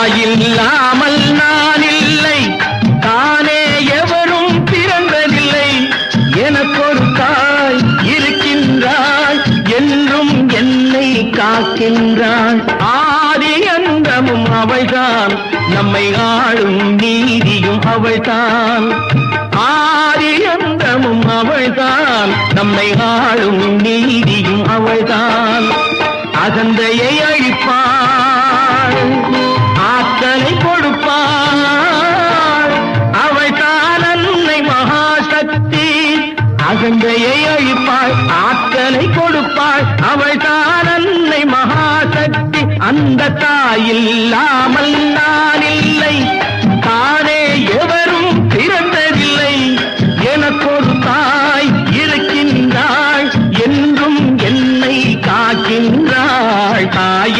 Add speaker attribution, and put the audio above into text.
Speaker 1: தாயில்லாமல் நான் இல்லை. தானே எவரும் பிறந்ததில்லை. எனக்கொரு தாய் இருக்கின்றாள். என்றும் என்னை காக்கின்றாள். ஆதி அந்தமும் அவள்தான். நம்மை ஆளும் நீதியும் அவள்தான். ஆதி அந்தமும் அவள்தான். நம்மை ஆளும் நீதியும் அவள்தான். அகந்தையை அகந்தையை அழிப்பாள் ஆற்றலை கொடுப்பாள். அவள் தான் அன்னை மகாசக்தி அந்த தாயில்லாமல் நான் இல்லை. தானே எவரும் பிறந்ததில்லை. எனக்கொரு தாய் இருக்கின்றாள் என்றும் என்னை காக்கின்றாள். தாய்